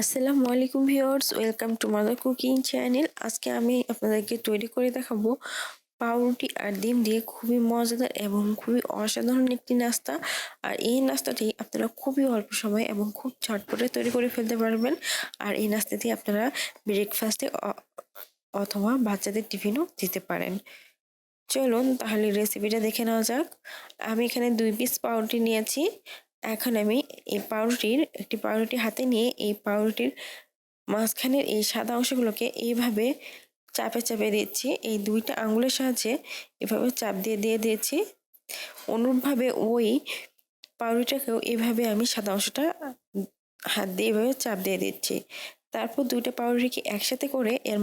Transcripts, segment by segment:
আসসালামু আলাইকুম viewers, welcome to mother cooking channel. আজকে আমি আপনাদেরকে তৈরি করে দেখাবো পাউরুটি আর ডিম দিয়ে খুবই মজাদার এবং খুবই অসাধারণ একটি নাস্তা। আর এই নাস্তাটি আপনারা খুবই অল্প সময় এবং খুব ঝটপটে তৈরি করে ফেলতে পারবেন। আর এই নাস্তাটি আপনারা ব্রেকফাস্টে অথবা বাচ্চাদের টিফিনও দিতে পারেন। চলুন তাহলে রেসিপিটা দেখে নেওয়া যাক। আমি এখানে দুই পিস পাউরুটি নিয়েছি। এখন আমি এই পাউরুটির, একটি পাউরুটি হাতে নিয়ে এই পাউরুটির মাঝখানের এই সাদা অংশগুলোকে এইভাবে চাপে চাপে দিচ্ছি। এই দুইটা আঙুলের সাহায্যে এভাবে চাপ দিয়ে দিয়ে দিয়েছি। অনুরূপভাবে ওই পাউরুটিটাকেও এভাবে আমি সাদা অংশটা হাত দিয়ে এভাবে চাপ দিয়ে দিচ্ছি। তারপর দুইটা পাউরুটিকে একসাথে করে এর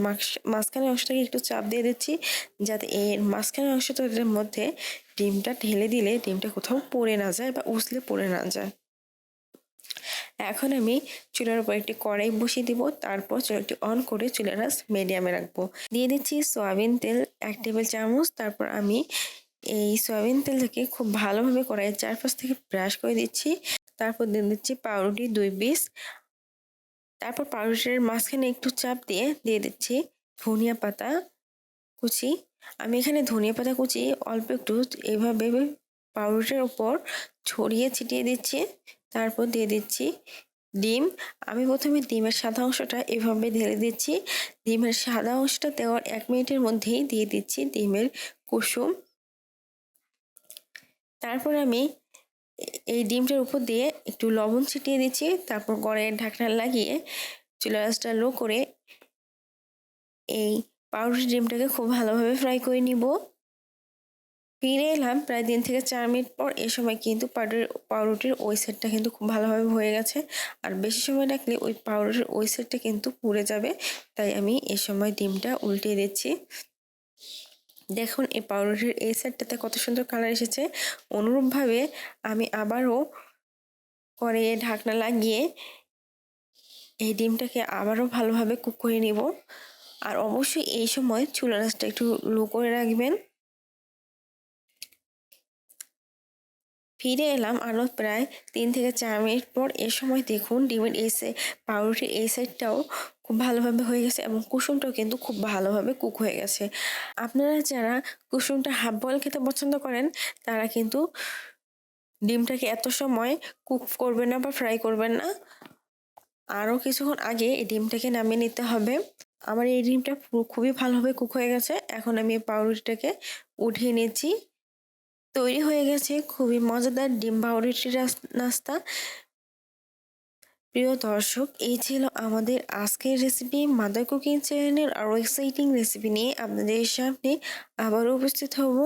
মাঝখানের অংশটাকে একটু চাপ দিয়ে দিচ্ছি, যাতে এর মাঝখানের অংশটার মধ্যে ডিমটা ঢেলে দিলে ডিমটা কোথাও পড়ে না যায় বা উসলে পড়ে না যায়। এখন আমি চুলার উপর একটি কড়াই বসিয়ে দিব, তারপর চুলাটি অন করে চুলার রাস মিডিয়ামে রাখব। দিয়ে দিচ্ছি সয়াবিন তেল, এক টেবিল চামচ, তারপর আমি এই সয়াবিন তেল থেকে খুব ভালোভাবে কড়াইয়ের চারপাশ থেকে ব্রাশ করে দিচ্ছি। তারপর দিয়ে দিচ্ছি পাউরুটি দুই পিস। তারপর পাউরুটির মাঝখানে একটু চাপ দিয়ে দিয়ে দিচ্ছি ধনিয়া পাতা কুচি আমি এখানে ধনিয়া পাতা কুচি অল্প একটু এভাবে পাউরুটির উপর ছড়িয়ে ছিটিয়ে দিচ্ছি, তারপর দিয়ে দিচ্ছি ডিম। আমি প্রথমে ডিমের সাদা অংশটা এভাবে ঢেলে দিচ্ছি। ডিমের সাদা অংশটা দেওয়ার এক মিনিটের মধ্যেই দিয়ে দিচ্ছি ডিমের কুসুম। তারপর আমি এই ডিমটার উপর দিয়ে একটু লবণ ছিটিয়ে দিচ্ছি, তারপর কড়াইয়ের ঢাকনা লাগিয়ে চুলা লো করে এই পাউরুটি ডিমটাকে খুব ভালোভাবে ফ্রাই করে নিব। ফিরে এলাম প্রায় তিন থেকে চার মিনিট পর এ সময় কিন্তু পাউডার পাউরুটির ওই সেটটা কিন্তু খুব ভালোভাবে হয়ে গেছে। আর বেশি সময় রাখলে ওই পাউরুটির ওই সেটটা কিন্তু পুড়ে যাবে। তাই আমি এ সময় ডিমটা উল্টে দিচ্ছি। দেখুন, এই পাউরুটির এই সেটটাতে কত সুন্দর কালার এসেছে। অনুরূপভাবে আমি আবারও করে ঢাকনা লাগিয়ে এই ডিমটাকে আবারও ভালোভাবে কুক করে নিব। আর অবশ্যই এই সময় চুলা রাসটা একটু লো করে রাখবেন। ফিরে এলাম আরও প্রায় তিন থেকে চার মিনিট পর এ সময় দেখুন ডিমের এই পাউরুটির এই সাইডটাও খুব ভালোভাবে হয়ে গেছে এবং কুসুমটাও কিন্তু খুব ভালোভাবে কুক হয়ে গেছে। আপনারা যারা কুসুমটা হাফ বয়েল খেতে পছন্দ করেন, তারা কিন্তু ডিমটাকে এত সময় কুক করবেন না বা ফ্রাই করবেন না। আরও কিছুক্ষণ আগে এই ডিমটাকে নামিয়ে নিতে হবে। আমার এই ডিমটা খুবই ভালোভাবে কুক হয়ে গেছে। এখন আমি পাউরুটিটাকে উঠিয়ে নিয়েছি তৈরি হয়ে গেছে খুবই মজাদার ডিম পাউরুটি নাস্তা। প্রিয় দর্শক, এই ছিল আমাদের আজকের রেসিপি মাদার কুকিং চ্যানেলের আরও এক্সাইটিং রেসিপি নিয়ে। আপনাদের সামনে আবারও উপস্থিত হব।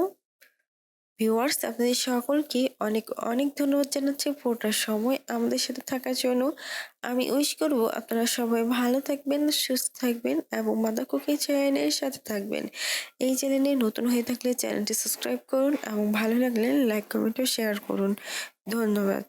ভিউয়ার্স আপনাদের সকলকে অনেক অনেক ধন্যবাদ জানাচ্ছি পুরোটার সময় আমাদের সাথে থাকার জন্য। আমি উইশ করব আপনারা সবাই ভালো থাকবেন, সুস্থ থাকবেন এবং মাদা কুকি চ্যানেলের সাথে থাকবেন। এই চ্যানেলে নতুন হয়ে থাকলে চ্যানেলটি সাবস্ক্রাইব করুন এবং ভালো লাগলে লাইক কমেন্ট ও শেয়ার করুন। ধন্যবাদ।